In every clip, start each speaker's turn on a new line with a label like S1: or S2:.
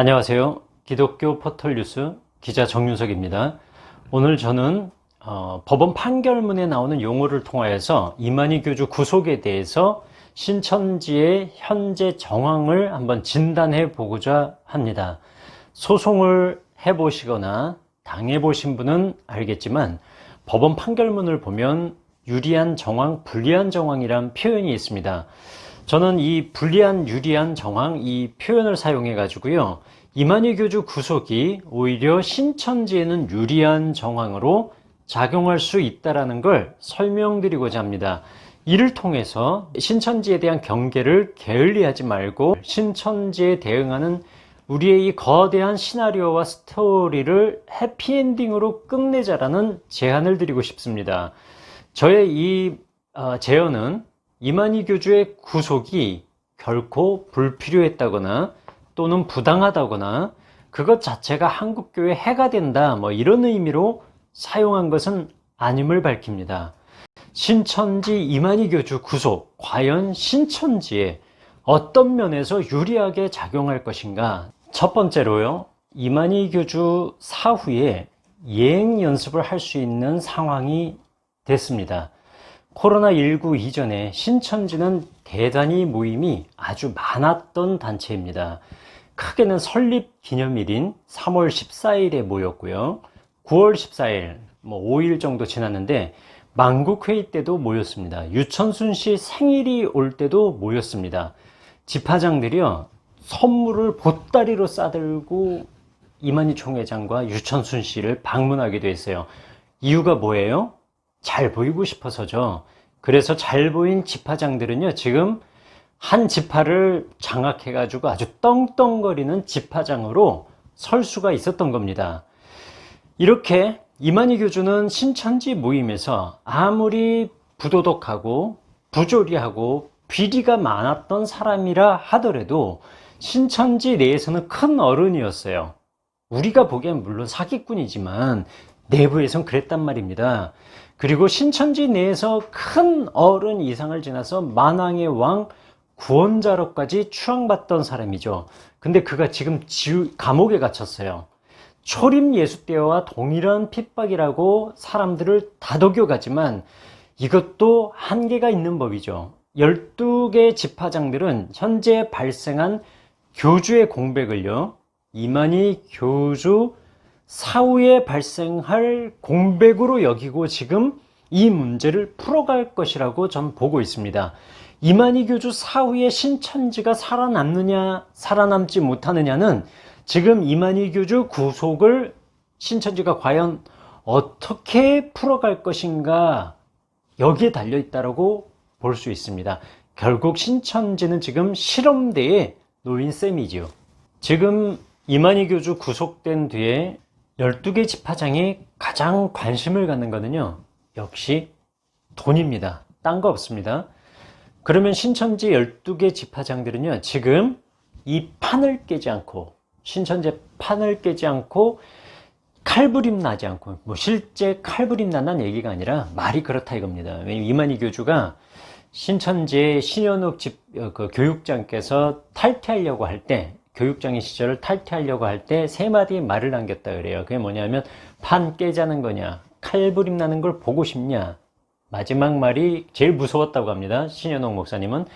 S1: 안녕하세요. 기독교 포털 뉴스 기자 정윤석입니다. 오늘 저는 어, 법원 판결문에 나오는 용어를 통하여서 이만희 교주 구속에 대해서 신천지의 현재 정황을 한번 진단해 보고자 합니다. 소송을 해보시거나 당해보신 분은 알겠지만 법원 판결문을 보면 유리한 정황, 불리한 정황이란 표현이 있습니다. 저는 이 불리한, 유리한 정황 이 표현을 사용해 가지고요. 이만희 교주 구속이 오히려 신천지에는 유리한 정황으로 작용할 수 있다라는 걸 설명드리고자 합니다. 이를 통해서 신천지에 대한 경계를 게을리하지 말고 신천지에 대응하는 우리의 이 거대한 시나리오와 스토리를 해피엔딩으로 끝내자라는 제안을 드리고 싶습니다. 저의 이 어, 제언은 이만희 교주의 구속이 결코 불필요했다거나 또는 부당하다거나 그것 자체가 한국교회 해가 된다 뭐 이런 의미로 사용한 것은 아님을 밝힙니다. 신천지 이만희 교주 구속 과연 신천지에 어떤 면에서 유리하게 작용할 것인가? 첫 번째로요. 이만희 교주 사후에 예행 연습을 할 수 있는 상황이 됐습니다. 코로나19 이전에 신천지는 대단히 모임이 아주 많았던 단체입니다. 크게는 설립 기념일인 3월 14일에 모였고요. 9월 14일, 뭐 5일 정도 지났는데 만국회의 때도 모였습니다. 유천순 씨 생일이 올 때도 모였습니다. 집화장들이요, 선물을 보따리로 싸들고 이만희 총회장과 유천순 씨를 방문하기도 했어요. 이유가 뭐예요? 잘 보이고 싶어서죠. 그래서 잘 보인 집화장들은요, 지금 한 지파를 장악해가지고 아주 떵떵거리는 집화장으로 설 수가 있었던 겁니다. 이렇게 이만희 교주는 신천지 모임에서 아무리 부도덕하고 부조리하고 비리가 많았던 사람이라 하더라도 신천지 내에서는 큰 어른이었어요. 우리가 보기엔 물론 사기꾼이지만 내부에선 그랬단 말입니다. 그리고 신천지 내에서 큰 어른 이상을 지나서 만왕의 왕 구원자로까지 추앙받던 사람이죠. 근데 그가 지금 지우, 감옥에 갇혔어요. 초림 예수 때와 동일한 핍박이라고 사람들을 다독여가지만 이것도 한계가 있는 법이죠. 12개 집화장들은 현재 발생한 교주의 공백을요, 이만희 교주 사후에 발생할 공백으로 여기고 지금 이 문제를 풀어갈 것이라고 전 보고 있습니다. 이만희 교주 사후에 신천지가 살아남느냐, 살아남지 못하느냐는 지금 이만희 교주 구속을 신천지가 과연 어떻게 풀어갈 것인가 여기에 달려 있다라고 볼 수 있습니다. 결국 신천지는 지금 실험대에 놓인 셈이지요. 지금 이만희 교주 구속된 뒤에 12개 집화장이 가장 관심을 갖는 거는요. 역시 돈입니다. 딴 거 없습니다. 그러면 신천지 12개 집화장들은요. 지금 이 판을 깨지 않고 신천지 판을 깨지 않고 칼부림 나지 않고 뭐 실제 칼부림 난다는 얘기가 아니라 말이 그렇다 이겁니다. 왜냐면 이만희 교주가 신천지의 신현욱 집, 어, 그 교육장께서 탈퇴하려고 할 때, 교육장의 시절을 탈퇴하려고 할 때 세 마디 말을 남겼다 그래요. 그게 뭐냐면 판 깨자는 거냐, 칼부림 나는 걸 보고 싶냐. 마지막 말이 제일 무서웠다고 합니다. 신현옥 목사님은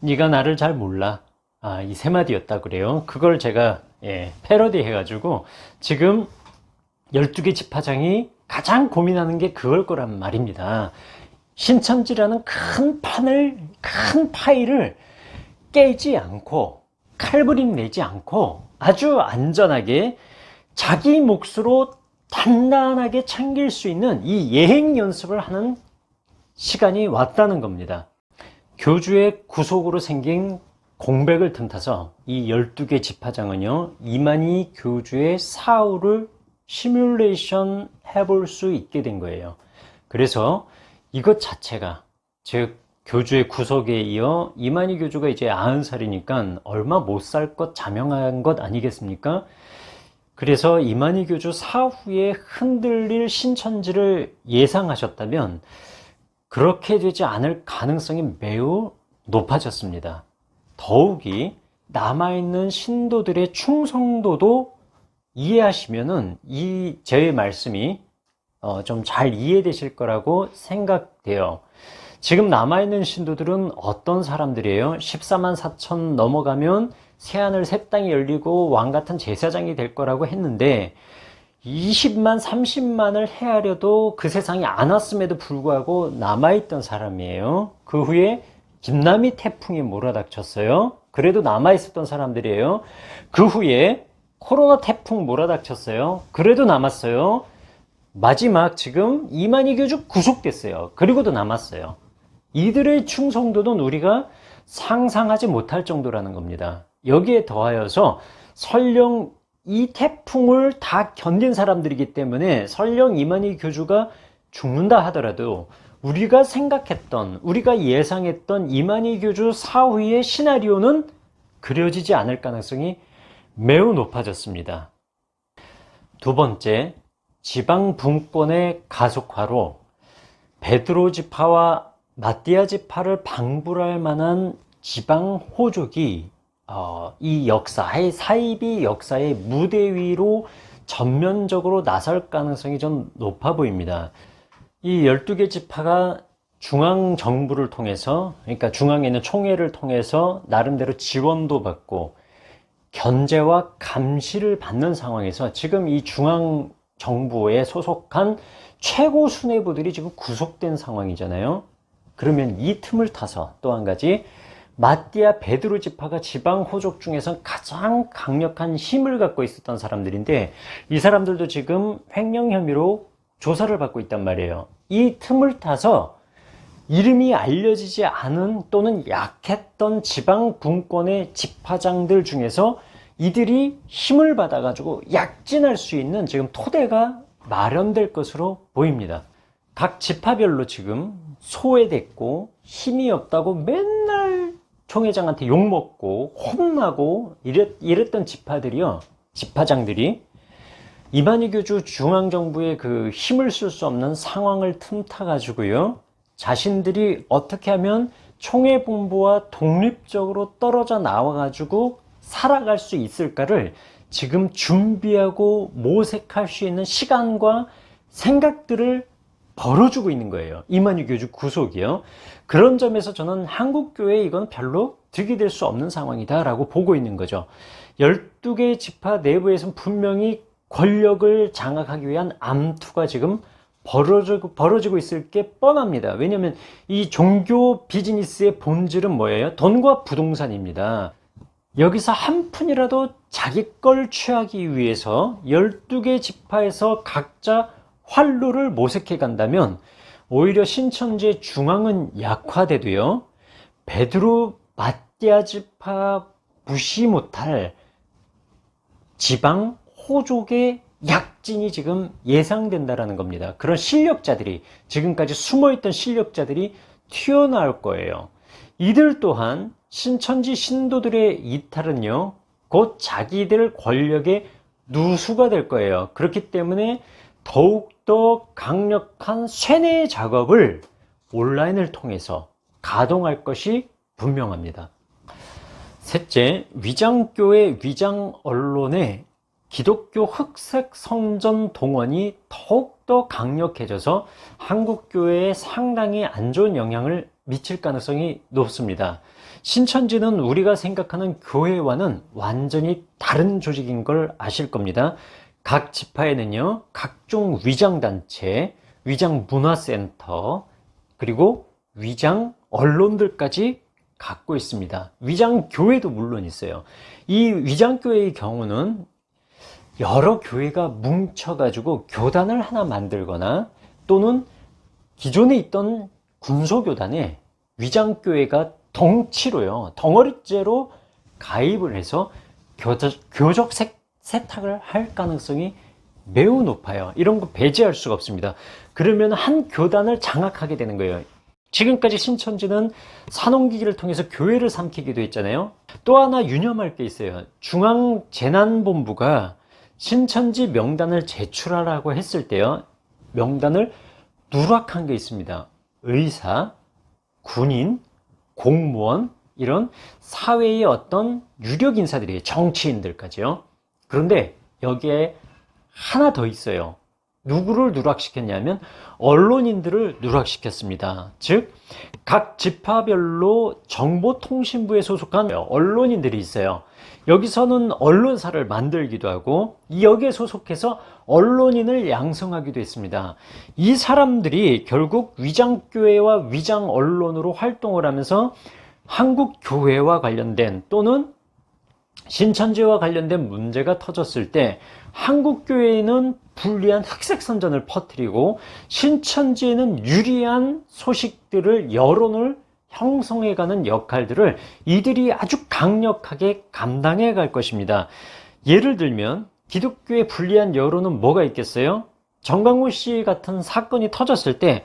S1: 네가 나를 잘 몰라. 아, 이 세 마디였다 그래요. 그걸 제가 예, 패러디 해가지고 지금 12개 집화장이 가장 고민하는 게 그걸 거란 말입니다. 신천지라는 큰 판을, 큰 파일을 깨지 않고, 칼부림 내지 않고, 아주 안전하게 자기 몫으로 단단하게 챙길 수 있는 이 예행 연습을 하는 시간이 왔다는 겁니다. 교주의 구속으로 생긴 공백을 틈타서 이 12개 집화장은요, 이만희 교주의 사후를 시뮬레이션 해볼 수 있게 된 거예요. 그래서 이것 자체가 즉 교주의 구속에 이어 이만희 교주가 이제 90살이니까 얼마 못 살 것 자명한 것 아니겠습니까? 그래서 이만희 교주 사후에 흔들릴 신천지를 예상하셨다면 그렇게 되지 않을 가능성이 매우 높아졌습니다. 더욱이 남아있는 신도들의 충성도도 이해하시면은 이 제 말씀이 어, 좀 잘 이해되실 거라고 생각돼요. 지금 남아있는 신도들은 어떤 사람들이에요? 14만 4천 넘어가면 새하늘 새 땅이 열리고 왕 같은 제사장이 될 거라고 했는데 20만, 30만을 헤아려도 그 세상이 안 왔음에도 불구하고 남아있던 사람이에요. 그 후에 김남이 태풍이 몰아닥쳤어요. 그래도 남아있었던 사람들이에요. 그 후에 코로나 태풍 몰아닥쳤어요. 그래도 남았어요. 마지막 지금 이만희 교주 구속됐어요. 그리고도 남았어요. 이들의 충성도는 우리가 상상하지 못할 정도라는 겁니다. 여기에 더하여서 설령 이 태풍을 다 견딘 사람들이기 때문에 설령 이만희 교주가 죽는다 하더라도 우리가 생각했던, 우리가 예상했던 이만희 교주 사후의 시나리오는 그려지지 않을 가능성이 매우 높아졌습니다. 두 번째, 지방 분권의 가속화로 베드로 지파와 마띠아 지파를 방불할 만한 지방 호족이 어, 이 역사, 사이비 역사의 무대 위로 전면적으로 나설 가능성이 좀 높아 보입니다. 이 12개 지파가 중앙 정부를 통해서, 그러니까 중앙에 있는 총회를 통해서 나름대로 지원도 받고 견제와 감시를 받는 상황에서 지금 이 중앙 정부에 소속한 최고 수뇌부들이 지금 구속된 상황이잖아요. 그러면 이 틈을 타서 또 한 가지 마띠아 베드로 지파가 지방 호족 중에서 가장 강력한 힘을 갖고 있었던 사람들인데 이 사람들도 지금 횡령 혐의로 조사를 받고 있단 말이에요. 이 틈을 타서 이름이 알려지지 않은 또는 약했던 지방 분권의 지파장들 중에서 이들이 힘을 받아 가지고 약진할 수 있는 지금 토대가 마련될 것으로 보입니다. 각 지파별로 지금 소외됐고 힘이 없다고 맨날 총회장한테 욕먹고 혼나고 이랬, 이랬던 지파들이요. 지파장들이 이만희 교주 중앙정부의 그 힘을 쓸 수 없는 상황을 틈타 가지고요. 자신들이 어떻게 하면 총회본부와 독립적으로 떨어져 나와 가지고 살아갈 수 있을까를 지금 준비하고 모색할 수 있는 시간과 생각들을 벌어주고 있는 거예요. 이만희 교주 구속이요. 그런 점에서 저는 한국교회 이건 별로 득이 될 수 없는 상황이다라고 보고 있는 거죠. 12개 지파 내부에서는 분명히 권력을 장악하기 위한 암투가 지금 벌어지고, 벌어지고 있을 게 뻔합니다. 왜냐하면 이 종교 비즈니스의 본질은 뭐예요? 돈과 부동산입니다. 여기서 한 푼이라도 자기 걸 취하기 위해서 12개 지파에서 각자 활로를 모색해 간다면 오히려 신천지의 중앙은 약화되도요. 베드로 마띠아 지파 무시 못할 지방 호족의 약진이 지금 예상된다라는 겁니다. 그런 실력자들이 지금까지 숨어있던 실력자들이 튀어나올 거예요. 이들 또한 신천지 신도들의 이탈은요, 곧 자기들 권력의 누수가 될 거예요. 그렇기 때문에 더욱 더 강력한 쇠뇌 작업을 온라인을 통해서 가동할 것이 분명합니다. 셋째, 위장교회 위장 언론의 기독교 흑색 성전 동원이 더욱더 강력해져서 한국교회에 상당히 안 좋은 영향을 미칠 가능성이 높습니다. 신천지는 우리가 생각하는 교회와는 완전히 다른 조직인 걸 아실 겁니다. 각 지파에는요, 각종 위장단체, 위장문화센터, 그리고 위장 언론들까지 갖고 있습니다. 위장교회도 물론 있어요. 이 위장교회의 경우는 여러 교회가 뭉쳐 가지고 교단을 하나 만들거나 또는 기존에 있던 군소교단에 위장교회가 덩치로요, 덩어리째로 가입을 해서 교적, 교적 세탁을 할 가능성이 매우 높아요. 이런 거 배제할 수가 없습니다. 그러면 한 교단을 장악하게 되는 거예요. 지금까지 신천지는 산업기기를 통해서 교회를 삼키기도 했잖아요. 또 하나 유념할 게 있어요. 중앙재난본부가 신천지 명단을 제출하라고 했을 때요. 명단을 누락한 게 있습니다. 의사, 군인, 공무원, 이런 사회의 어떤 유력 인사들이에요. 정치인들까지요. 그런데 여기에 하나 더 있어요. 누구를 누락시켰냐면 언론인들을 누락시켰습니다. 즉, 각 지파별로 정보통신부에 소속한 언론인들이 있어요. 여기서는 언론사를 만들기도 하고 여기에 소속해서 언론인을 양성하기도 했습니다. 이 사람들이 결국 위장교회와 위장 언론으로 활동을 하면서 한국 교회와 관련된 또는 신천지와 관련된 문제가 터졌을 때 한국교회는 불리한 흑색 선전을 퍼뜨리고 신천지에는 유리한 소식들을 여론을 형성해가는 역할들을 이들이 아주 강력하게 감당해 갈 것입니다. 예를 들면 기독교의 불리한 여론은 뭐가 있겠어요? 정광훈 씨 같은 사건이 터졌을 때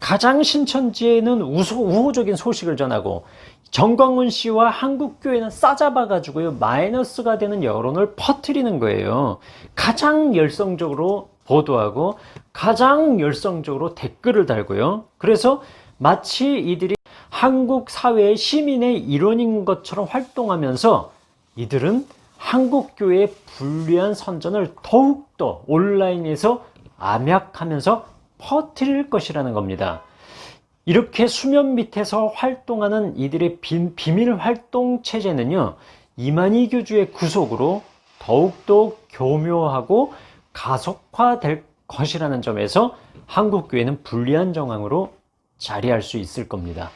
S1: 가장 신천지에는 우호, 우호적인 소식을 전하고 정광훈 씨와 한국교회는 싸잡아 가지고요 마이너스가 되는 여론을 퍼뜨리는 거예요. 가장 열성적으로 보도하고 가장 열성적으로 댓글을 달고요. 그래서 마치 이들이 한국 사회의 시민의 일원인 것처럼 활동하면서 이들은 한국교회의 불리한 선전을 더욱더 온라인에서 암약하면서 퍼뜨릴 것이라는 겁니다. 이렇게 수면 밑에서 활동하는 이들의 비, 비밀 활동 체제는요, 이만희 교주의 구속으로 더욱더 교묘하고 가속화될 것이라는 점에서 한국교회는 불리한 정황으로 자리할 수 있을 겁니다.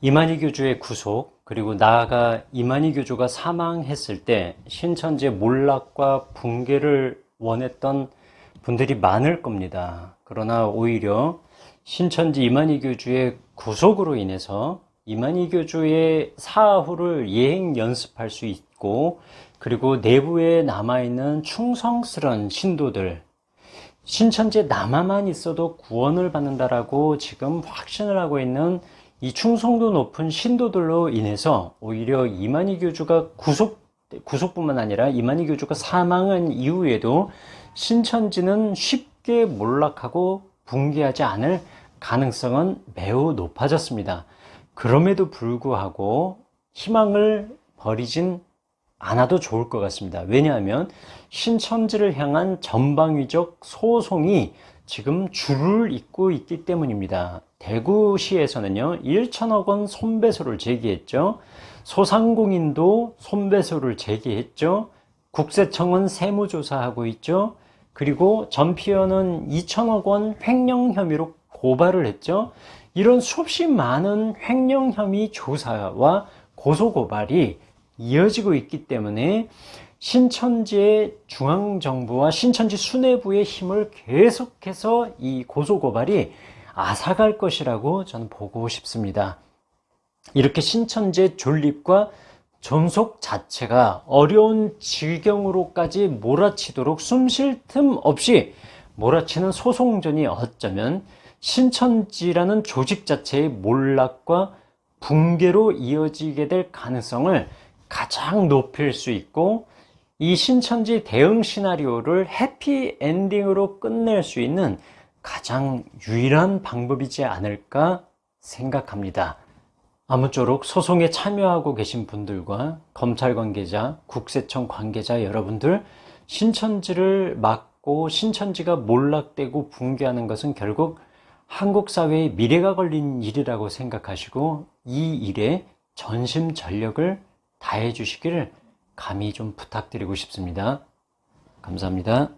S1: 이만희 교주의 구속, 그리고 나아가 이만희 교주가 사망했을 때 신천지의 몰락과 붕괴를 원했던 분들이 많을 겁니다. 그러나 오히려 신천지 이만희 교주의 구속으로 인해서 이만희 교주의 사후를 예행 연습할 수 있고 그리고 내부에 남아있는 충성스러운 신도들 신천지에 남아만 있어도 구원을 받는다라고 지금 확신을 하고 있는 이 충성도 높은 신도들로 인해서 오히려 이만희 교주가 구속 구속뿐만 아니라 이만희 교주가 사망한 이후에도 신천지는 쉽게 몰락하고 붕괴하지 않을 가능성은 매우 높아졌습니다. 그럼에도 불구하고 희망을 버리진 않아도 좋을 것 같습니다. 왜냐하면 신천지를 향한 전방위적 소송이 지금 줄을 잇고 있기 때문입니다. 대구시에서는요, 1천억 원 손배소를 제기했죠. 소상공인도 손배소를 제기했죠. 국세청은 세무조사하고 있죠. 그리고 전피어는 2천억 원 횡령 혐의로 고발을 했죠. 이런 수없이 많은 횡령 혐의 조사와 고소 고발이 이어지고 있기 때문에 신천지의 중앙정부와 신천지 수뇌부의 힘을 계속해서 이 고소고발이 앗아갈 것이라고 저는 보고 싶습니다. 이렇게 신천지의 존립과 존속 자체가 어려운 지경으로까지 몰아치도록 숨 쉴 틈 없이 몰아치는 소송전이 어쩌면 신천지라는 조직 자체의 몰락과 붕괴로 이어지게 될 가능성을 가장 높일 수 있고 이 신천지 대응 시나리오를 해피 엔딩으로 끝낼 수 있는 가장 유일한 방법이지 않을까 생각합니다. 아무쪼록 소송에 참여하고 계신 분들과 검찰 관계자, 국세청 관계자 여러분들 신천지를 막고 신천지가 몰락되고 붕괴하는 것은 결국 한국 사회의 미래가 걸린 일이라고 생각하시고 이 일에 전심 전력을 다해 주시기를 감히 좀 부탁드리고 싶습니다. 감사합니다.